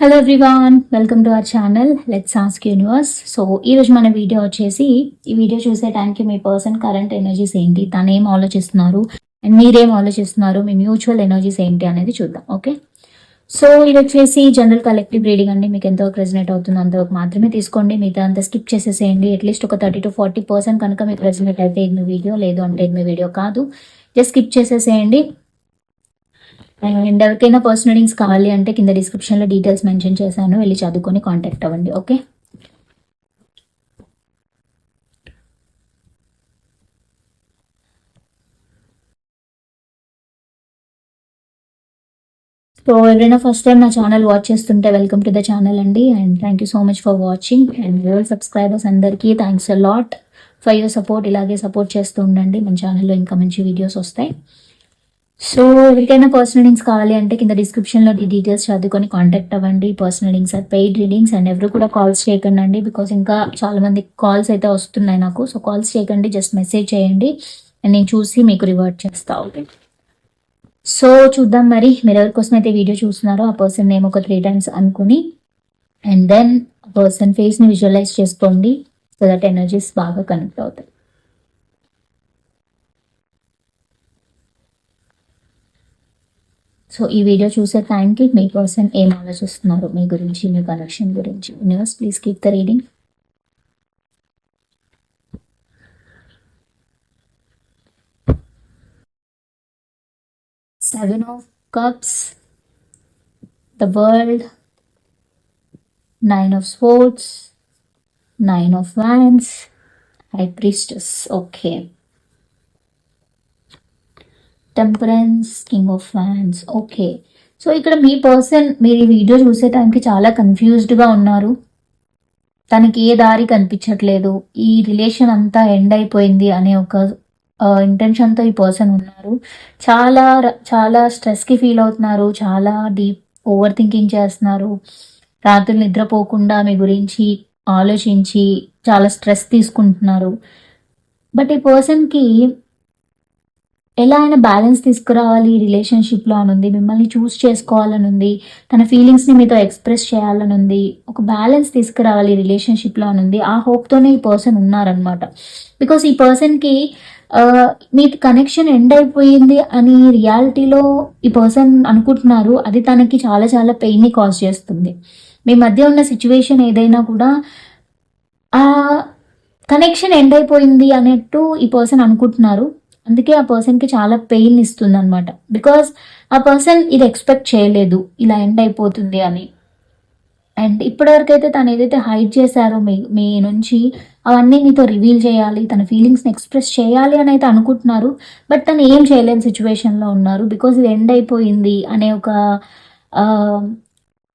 Hello everyone welcome to our channel let's ask universe so ఈరోజు మన video వచ్చేసి ఈ వీడియో చూసే టైంకి మీ పర్సన్ కరెంట్ ఎనర్జీస్ ఏంటి తను ఏం ఆలోచిస్తున్నారు అండ్ మీరేం ఆలోచిస్తున్నారు మీ మ్యూచువల్ ఎనర్జీస్ ఏంటి అనేది చూద్దాం ఓకే సో ఇది వచ్చేసి జనరల్ కలెక్టివ్ రీడింగ్ అండి మీకు ఎంతవరకు రెజినేట్ అవుతుందో అంతవరకు మాత్రమే తీసుకోండి మిగతా అంతా స్కిప్ చేసేసేయండి అట్లీస్ట్ ఒక థర్టీ టు ఫార్టీ పర్సెంట్ కనుక మీకు రెజినేట్ అయితే ఇది మీ వీడియో లేదు అంటే ఇది మీ వీడియో కాదు. జస్ట్ స్కిప్ చేసేసేయండి. అండ్ ఎవరికైనా పర్సనల్ రీడింగ్స్ కావాలి అంటే కింద డిస్క్రిప్షన్లో డీటెయిల్స్ మెన్షన్ చేశాను వెళ్ళి చదువుకొని కాంటాక్ట్ అవ్వండి ఓకే సో ఎవరైనా ఫస్ట్ టైం నా ఛానల్ వాచ్ చేస్తుంటే వెల్కమ్ టు ద ఛానల్ అండి. And thank you so much for watching and your subscribers అందరికీ thanks a lot for your support ఇలాగే సపోర్ట్ చేస్తూ ఉండండి. మన ఛానల్లో ఇంకా మంచి వీడియోస్ వస్తాయి. సో ఎవరికైనా పర్సనల్ లింక్స్ కావాలి అంటే కింద డిస్క్రిప్షన్లో డీటెయిల్స్ చదువుకొని కాంటాక్ట్ అవ్వండి. Personal links or paid readings and ఎవరు కూడా కాల్స్ చేయకండి అండి బికాస్ ఇంకా చాలా మంది కాల్స్ అయితే వస్తున్నాయి నాకు. సో కాల్స్ చేయకండి జస్ట్ మెసేజ్ చేయండి. అండ్ నేను చూసి మీకు రివర్ట్ చేస్తా ఓకే సో చూద్దాం మరి మీరు ఎవరి కోసం అయితే వీడియో చూస్తున్నారో ఆ పర్సన్ నేమ్ ఒక త్రీ టైమ్స్ అనుకుని అండ్ దెన్ పర్సన్ ఫేస్ని విజువలైజ్ చేసుకోండి సో దట్ ఎనర్జీస్ బాగా కనెక్ట్ అవుతాయి. సో ఈ వీడియో చూసే టైంకి మీ పర్సన్ ఏం ఆలోచిస్తున్నారు మీ గురించి మీ కనెక్షన్ గురించి universe please keep the reading seven of cups the world nine of swords nine of wands high priestess okay temperance king of fans okay so ఇక్కడ మీ పర్సన్ మీరు ఈ వీడియో చూసే టైంకి చాలా కన్ఫ్యూజ్డ్గా ఉన్నారు. తనకి ఏ దారి కనిపించట్లేదు. ఈ రిలేషన్ అంతా ఎండ్ అయిపోయింది అనే ఒక ఇంటెన్షన్తో ఈ పర్సన్ ఉన్నారు. చాలా చాలా స్ట్రెస్కి ఫీల్ అవుతున్నారు. చాలా డీప్ ఓవర్ థింకింగ్ చేస్తున్నారు. రాత్రులు నిద్రపోకుండా మీ గురించి ఆలోచించి చాలా స్ట్రెస్ తీసుకుంటున్నారు. బట్ ఈ పర్సన్కి ఎలా అయినా బ్యాలెన్స్ తీసుకురావాలి రిలేషన్షిప్లో అని ఉంది మిమ్మల్ని చూస్ చేసుకోవాలని ఉంది తన ఫీలింగ్స్ని మీతో ఎక్స్ప్రెస్ చేయాలని ఉంది ఒక బ్యాలెన్స్ తీసుకురావాలి రిలేషన్షిప్లో అని ఉంది ఆ హోప్తోనే ఈ పర్సన్ ఉన్నారనమాట బికాస్ ఈ పర్సన్కి మీ కనెక్షన్ ఎండ్ అయిపోయింది అని రియాలిటీలో ఈ పర్సన్ అనుకుంటున్నారు అది తనకి చాలా చాలా పెయిన్ని కాజ్ చేస్తుంది. మీ మధ్య ఉన్న సిచ్యువేషన్ ఏదైనా కూడా ఆ కనెక్షన్ ఎండ్ అయిపోయింది అన్నట్టు ఈ పర్సన్ అనుకుంటున్నారు. అందుకే ఆ పర్సన్కి చాలా పెయిన్ ఇస్తుంది అనమాట బికాస్ ఆ పర్సన్ ఇది ఎక్స్పెక్ట్ చేయలేదు ఇలా ఎండ్ అయిపోతుంది అని. అండ్ ఇప్పటివరకైతే తను ఏదైతే హైడ్ చేశారో మీ మీ నుంచి అవన్నీ మీతో రివీల్ చేయాలి తన ఫీలింగ్స్ని ఎక్స్ప్రెస్ చేయాలి అని అయితే అనుకుంటున్నారు. బట్ తను ఏం చేయలేని సిచ్యువేషన్లో ఉన్నారు. బికాస్ ఇది ఎండ్ అయిపోయింది అనే ఒక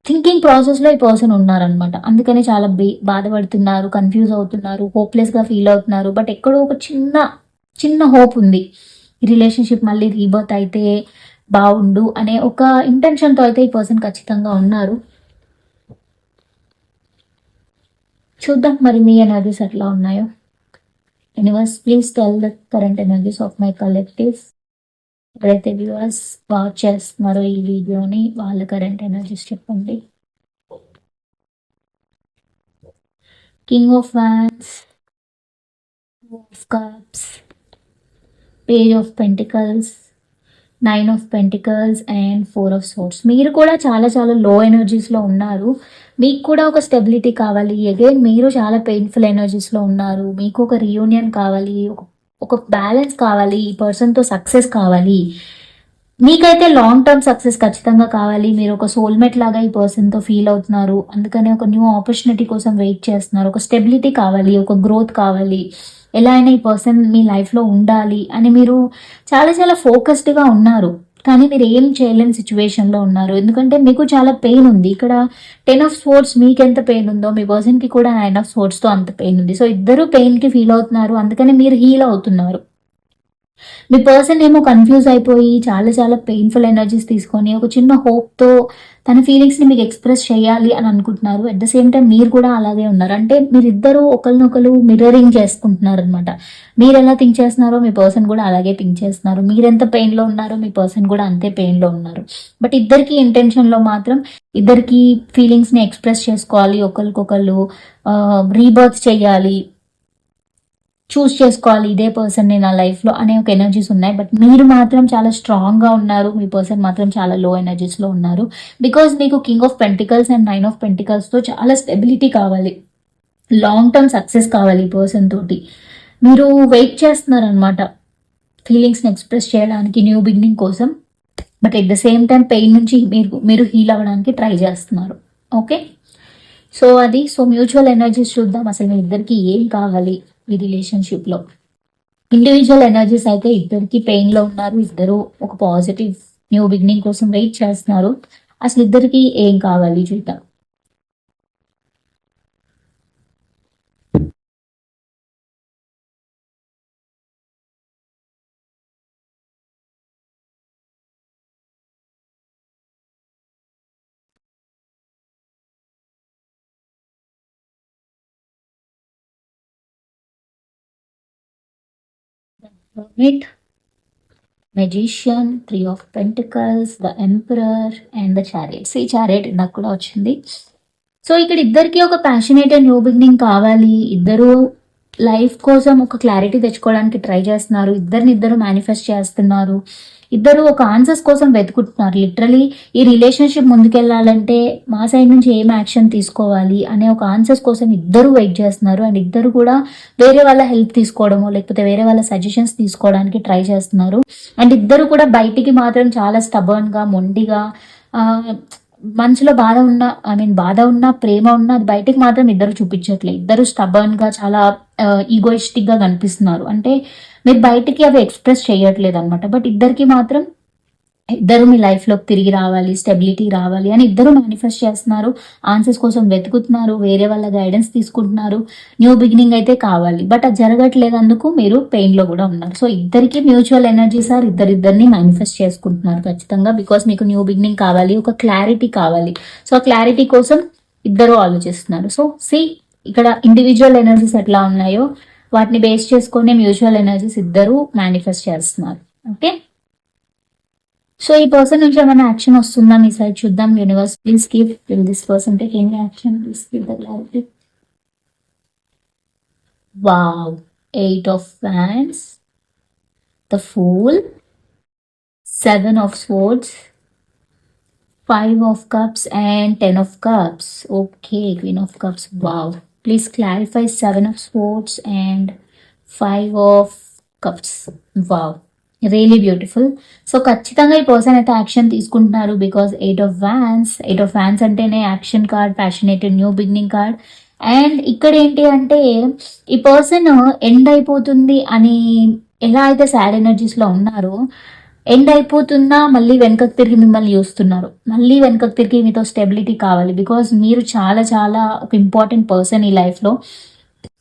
థింకింగ్ ప్రాసెస్లో ఈ పర్సన్ ఉన్నారనమాట అందుకనే చాలా బే బాధపడుతున్నారు కన్ఫ్యూజ్ అవుతున్నారు హోప్లెస్గా ఫీల్ అవుతున్నారు. బట్ ఎక్కడో ఒక చిన్న చిన్న హోప్ ఉంది. ఈ రిలేషన్షిప్ మళ్ళీ రీబర్త్ అయితే బాగుండు అనే ఒక ఇంటెన్షన్తో అయితే ఈ పర్సన్ ఖచ్చితంగా ఉన్నారు. చూద్దాం మరి మీ ఎనర్జీస్ ఎట్లా ఉన్నాయో. Universe please tell the current energies of my collectives ఎవరైతే వ్యూవర్స్ వాచ్ చేస్తున్నారో ఈ వీడియోని వాళ్ళ కరెంట్ ఎనర్జీస్ చెప్పండి. King of wands of cups page of pentacles nine of pentacles and four of swords మీరు కూడా చాలా చాలా లో ఎనర్జీస్లో ఉన్నారు. మీకు కూడా ఒక స్టెబిలిటీ కావాలి. అగైన్ మీరు చాలా పెయిన్ఫుల్ ఎనర్జీస్లో ఉన్నారు. మీకు ఒక రియూనియన్ కావాలి. ఒక ఒక బ్యాలెన్స్ కావాలి. ఈ పర్సన్తో సక్సెస్ కావాలి. మీకైతే లాంగ్ టర్మ్ సక్సెస్ ఖచ్చితంగా కావాలి. మీరు ఒక సోల్మేట్ లాగా ఈ పర్సన్తో ఫీల్ అవుతున్నారు. అందుకని ఒక న్యూ ఆపర్చునిటీ కోసం వెయిట్ చేస్తున్నారు. ఒక స్టెబిలిటీ కావాలి ఒక గ్రోత్ కావాలి. ఎలా అయినా ఈ పర్సన్ మీ లైఫ్లో ఉండాలి అని మీరు చాలా చాలా ఫోకస్డ్గా ఉన్నారు. కానీ మీరు ఏం చేయలేని సిచ్యువేషన్లో ఉన్నారు. ఎందుకంటే మీకు చాలా పెయిన్ ఉంది. ఇక్కడ టెన్ ఆఫ్ స్పోర్ట్స్ మీకు ఎంత పెయిన్ ఉందో మీ పర్సన్కి కూడా నైన్ ఆఫ్ స్పోర్ట్స్తో అంత పెయిన్ ఉంది. సో ఇద్దరు పెయిన్కి ఫీల్ అవుతున్నారు. అందుకని మీరు హీల్ అవుతున్నారు. మీ పర్సన్ ఏమో కన్ఫ్యూజ్ అయిపోయి చాలా చాలా పెయిన్ఫుల్ ఎనర్జీస్ తీసుకొని ఒక చిన్న హోప్తో తన ఫీలింగ్స్ని మీకు ఎక్స్ప్రెస్ చేయాలి అని అనుకుంటున్నారు. అట్ ద సేమ్ టైం మీరు కూడా అలాగే ఉన్నారు. అంటే మీరిద్దరూ ఒకరినొకరు మిర్రరింగ్ చేసుకుంటున్నారు అనమాట మీరు ఎలా థింక్ చేస్తున్నారో మీ పర్సన్ కూడా అలాగే థింక్ చేస్తున్నారు. మీరు ఎంత పెయిన్లో ఉన్నారో మీ పర్సన్ కూడా అంతే పెయిన్లో ఉన్నారు. బట్ ఇద్దరికి ఇంటెన్షన్లో మాత్రం ఇద్దరికి ఫీలింగ్స్ని ఎక్స్ప్రెస్ చేసుకోవాలి. ఒకరికొకరు రీబర్త్ చేయాలి. చూస్ చేసుకోవాలి ఇదే పర్సన్ నా లైఫ్లో అనే ఒక ఎనర్జీస్ ఉన్నాయి. బట్ మీరు మాత్రం చాలా స్ట్రాంగ్గా ఉన్నారు. మీ పర్సన్ మాత్రం చాలా లో ఎనర్జీస్లో ఉన్నారు. బికాజ్ మీకు king of pentacles and nine of పెంటికల్స్తో చాలా స్టెబిలిటీ కావాలి. లాంగ్ టర్మ్ సక్సెస్ కావాలి ఈ పర్సన్ తోటి. మీరు వెయిట్ చేస్తున్నారనమాట ఫీలింగ్స్ని ఎక్స్ప్రెస్ చేయడానికి న్యూ బిగినింగ్ కోసం. But at the same time pain నుంచి మీరు మీరు హీల్ అవ్వడానికి ట్రై చేస్తున్నారు. ఓకే సో అది సో మ్యూచువల్ ఎనర్జీస్ చూద్దాం. అసలు మీ ఇద్దరికి ఏం కావాలి? ఈ రిలేషన్షిప్లో ఇండివిజువల్ ఎనర్జీస్ అయితే ఇద్దరికి పెయిన్లో ఉన్నారు. ఇద్దరు ఒక పాజిటివ్ న్యూ బిగినింగ్ కోసం వెయిట్ చేస్తున్నారు. అసలు ఇద్దరికి ఏం కావాలి చూద్దాం. Hermit, magician three of pentacles the emperor and the chariots ఈ చారియట్ నాకు కూడా వచ్చింది సో ఇక్కడ ఇద్దరికి ఒక ప్యాషనేట్ అండ్ న్యూ బిగినింగ్ కావాలి ఇద్దరు లైఫ్ కోసం ఒక క్లారిటీ తెచ్చుకోవడానికి ట్రై చేస్తున్నారు. ఇద్దరిని ఇద్దరు మేనిఫెస్ట్ చేస్తున్నారు. ఇద్దరు ఒక ఆన్సర్స్ కోసం వెతుకుంటున్నారు లిటరలీ ఈ రిలేషన్షిప్ ముందుకెళ్ళాలంటే మా సైడ్ నుంచి ఏం యాక్షన్ తీసుకోవాలి అనే ఒక ఆన్సర్స్ కోసం ఇద్దరు వెయిట్ చేస్తున్నారు. అండ్ ఇద్దరు కూడా వేరే వాళ్ళ హెల్ప్ తీసుకోవడము లేకపోతే వేరే వాళ్ళ సజెషన్స్ తీసుకోవడానికి ట్రై చేస్తున్నారు. అండ్ ఇద్దరు కూడా బయటికి మాత్రం చాలా స్టబర్న్గా మొండిగా మనసులో బాధ ఉన్న ఐ మీన్ బాధ ఉన్న ప్రేమ ఉన్న అది బయటికి మాత్రం ఇద్దరు చూపించట్లేదు. ఇద్దరు స్టబర్న్గా చాలా ఈగోయిస్టిక్గా కనిపిస్తున్నారు. అంటే మీరు బయటికి అవి ఎక్స్ప్రెస్ చేయట్లేదు అనమాట బట్ ఇద్దరికి మాత్రం ఇద్దరు మీ లైఫ్లోకి తిరిగి రావాలి స్టెబిలిటీ రావాలి అని ఇద్దరు మేనిఫెస్ట్ చేస్తున్నారు. ఆన్సర్స్ కోసం వెతుకుతున్నారు వేరే వాళ్ళ గైడెన్స్ తీసుకుంటున్నారు. న్యూ బిగినింగ్ అయితే కావాలి. బట్ అది జరగట్లేదు అందుకు మీరు పెయిన్లో కూడా ఉన్నారు. సో ఇద్దరికి మ్యూచువల్ ఎనర్జీ సార్ ఇద్దరిద్దరిని మేనిఫెస్ట్ చేసుకుంటున్నారు ఖచ్చితంగా. బికాస్ మీకు న్యూ బిగినింగ్ కావాలి ఒక క్లారిటీ కావాలి. సో క్లారిటీ కోసం ఇద్దరు ఆలోచిస్తున్నారు. సో సి ఇక్కడ ఇండివిజువల్ ఎనర్జీస్ ఎట్లా ఉన్నాయో వాటిని బేస్ చేసుకొని మ్యూచువల్ ఎనర్జీస్ ఇద్దరు మేనిఫెస్ట్ చేస్తున్నారు. ఓకే సో ఈ పర్సన్ నుంచి ఏమైనా యాక్షన్ వస్తుందా? మీ సైడ్ చూద్దాం. Universe please keep will this person take any action please keep the clarity wow eight of fans the fool seven of swords five of cups and ten of cups okay queen of cups wow please clarify seven of swords and five of cups wow really beautiful so ఖచ్చితంగా ఈ person అయితే action తీసుకుంటున్నారు because eight of wands eight of wands అంటేనే action card passionated new beginning card and ఇక్కడ ఏంటి అంటే ఈ person end అయిపోతుంది అని ఎలా అయితే సాడ్ ఎనర్జీస్లో ఉన్నారో ఎండ్ అయిపోతున్నా మళ్ళీ వెనకకు తిరిగి మిమ్మల్ని చూస్తున్నారు. మళ్ళీ వెనకకు తిరిగి మీతో స్టెబిలిటీ కావాలి. బికాస్ మీరు చాలా చాలా ఒక ఇంపార్టెంట్ పర్సన్ ఈ లైఫ్లో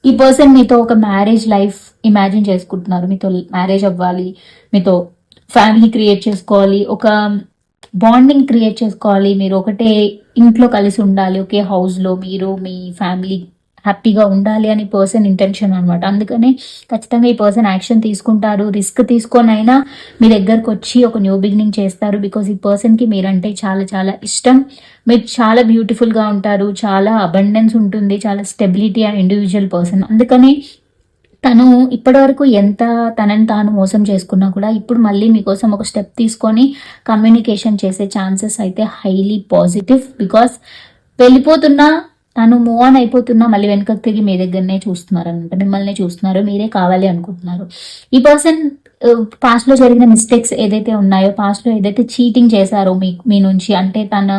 ఈ పర్సన్ మీతో ఒక మ్యారేజ్ లైఫ్ ఇమాజిన్ చేసుకుంటున్నారు. మీతో మ్యారేజ్ అవ్వాలి మీతో ఫ్యామిలీ క్రియేట్ చేసుకోవాలి ఒక బాండింగ్ క్రియేట్ చేసుకోవాలి. మీరు ఒకటే ఇంట్లో కలిసి ఉండాలి ఒకే హౌస్లో మీరు మీ ఫ్యామిలీ హ్యాపీగా ఉండాలి అని పర్సన్ ఇంటెన్షన్ అనమాట అందుకనే ఖచ్చితంగా ఈ పర్సన్ యాక్షన్ తీసుకుంటారు. రిస్క్ తీసుకొని అయినా మీ దగ్గరకు వచ్చి ఒక న్యూ బిగినింగ్ చేస్తారు. బికాస్ ఈ పర్సన్కి మీరంటే చాలా చాలా ఇష్టం. మీరు చాలా బ్యూటిఫుల్గా ఉంటారు. చాలా అబండెన్స్ ఉంటుంది. చాలా స్టెబిలిటీ అండ్ ఇండివిజువల్ పర్సన్. అందుకని తను ఇప్పటివరకు ఎంత తనని తాను మోసం చేసుకున్నా కూడా ఇప్పుడు మళ్ళీ మీకోసం ఒక స్టెప్ తీసుకొని కమ్యూనికేషన్ చేసే ఛాన్సెస్ అయితే హైలీ పాజిటివ్. బికాస్ వెళ్ళిపోతున్నా తను మూవ్ ఆన్ అయిపోతున్నా మళ్ళీ వెనకకు తిరిగి మీ దగ్గరనే చూస్తున్నారు అనమాట మిమ్మల్ని చూస్తున్నారు మీరే కావాలి అనుకుంటున్నారు. ఈ పర్సన్ పాస్ట్లో uh, జరిగిన మిస్టేక్స్ ఏదైతే ఉన్నాయో పాస్ట్లో ఏదైతే చీటింగ్ చేశారో మీ మీ నుంచి అంటే తన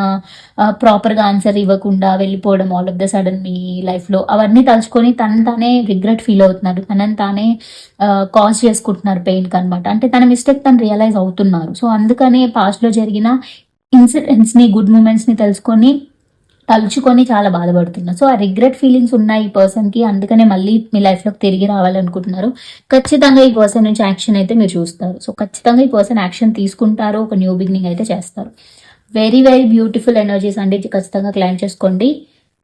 uh, ప్రాపర్గా ఆన్సర్ ఇవ్వకుండా వెళ్ళిపోవడం ఆల్ ఆఫ్ ద సడన్ మీ లైఫ్లో అవన్నీ తలుచుకొని తన తానే రిగ్రెట్ ఫీల్ అవుతున్నారు తనని తానే uh, కాజ్ చేసుకుంటున్నారు పెయిన్కి అనమాట అంటే తన మిస్టేక్ తను రియలైజ్ అవుతున్నారు. సో అందుకనే పాస్ట్లో జరిగిన ఇన్సిడెంట్స్ని గుడ్ మూమెంట్స్ని తెలుసుకొని తలుచుకొని చాలా బాధపడుతున్నారు సో ఆ రిగ్రెట్ ఫీలింగ్స్ ఉన్నాయి ఈ పర్సన్కి అందుకనే మళ్ళీ మీ లైఫ్లోకి తిరిగి రావాలనుకుంటున్నారు. ఖచ్చితంగా ఈ పర్సన్ నుంచి యాక్షన్ అయితే మీరు చూస్తారు. సో ఖచ్చితంగా ఈ పర్సన్ యాక్షన్ తీసుకుంటారు. ఒక న్యూ బిగినింగ్ అయితే చేస్తారు. వెరీ వెరీ బ్యూటిఫుల్ ఎనర్జీస్ అండి. ఖచ్చితంగా క్లైమ్ చేసుకోండి.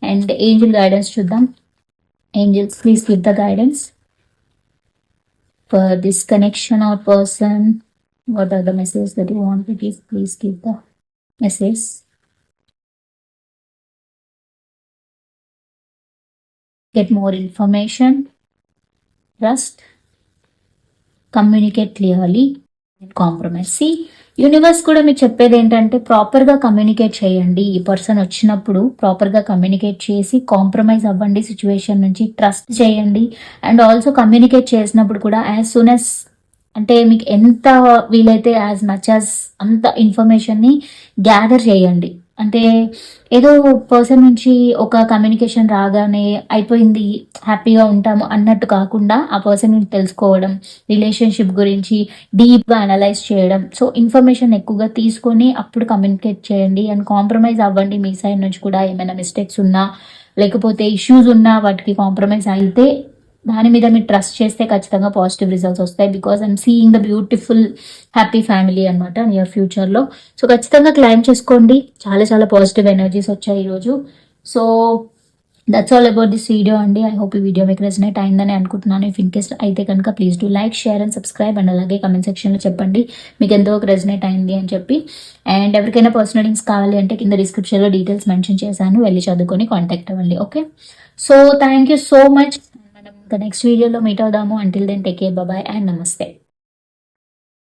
అండ్ ఏంజిల్ గైడెన్స్ చూద్దాం. Angels please with the guidance for this connection or person what are the message that you want to give please give the message get more information, trust, communicate clearly, and compromise. See, universe కూడా మీరు చెప్పేది ఏంటంటే ప్రాపర్గా communicate చేయండి. ఈ person వచ్చినప్పుడు ప్రాపర్గా communicate చేసి కాంప్రమైజ్ అవ్వండి సిచ్యువేషన్ నుంచి ట్రస్ట్ చేయండి. అండ్ ఆల్సో కమ్యూనికేట్ చేసినప్పుడు కూడా యాజ్ సూన్ యాజ్ అంటే మీకు ఎంత వీలైతే యాజ్ మచ్ యాజ్ అంత ఇన్ఫర్మేషన్ని గ్యాదర్ చేయండి. అంటే ఏదో పర్సన్ నుంచి ఒక కమ్యూనికేషన్ రాగానే అయిపోయింది హ్యాపీగా ఉంటాము అన్నట్టు కాకుండా ఆ పర్సన్ నుంచి తెలుసుకోవడం రిలేషన్షిప్ గురించి డీప్గా అనలైజ్ చేయడం. సో ఇన్ఫర్మేషన్ ఎక్కువగా తీసుకొని అప్పుడు కమ్యూనికేట్ చేయండి. అండ్ కాంప్రమైజ్ అవ్వండి మీ సైడ్ నుంచి కూడా ఏమైనా మిస్టేక్స్ ఉన్నా లేకపోతే ఇష్యూస్ ఉన్నా వాటికి కాంప్రమైజ్ అయితే దాని మీద మీరు ట్రస్ట్ చేస్తే ఖచ్చితంగా పాజిటివ్ రిజల్ట్స్ వస్తాయి because I'm seeing the beautiful happy family అనమాట నియర్ ఫ్యూచర్లో సో ఖచ్చితంగా క్లైమ్ చేసుకోండి. చాలా చాలా పాజిటివ్ ఎనర్జీస్ వచ్చాయి ఈరోజు so that's all about this video అండి. ఐ హోప్ ఈ వీడియో మీకు రెసినేట్ అయిందని అనుకుంటున్నాను. ఇఫ్ ఇన్ కేస్ అయితే కనుక please do like share and subscribe and అలాగే కమెంట్ సెక్షన్లో చెప్పండి. మీకు ఎంతో ఒక రెసినేట్ అయింది అని చెప్పి. అండ్ ఎవరికైనా పర్సనల్ లింక్స్ కావాలి అంటే కింద డిస్క్రిప్షన్లో డీటెయిల్స్ మెన్షన్ చేశాను. వెళ్ళి చదువుకొని కాంటాక్ట్ అవ్వండి. Okay so thank you so much మనం నెక్స్ట్ వీడియోలో మీట్ అవుదాము. Until then take care bye and నమస్తే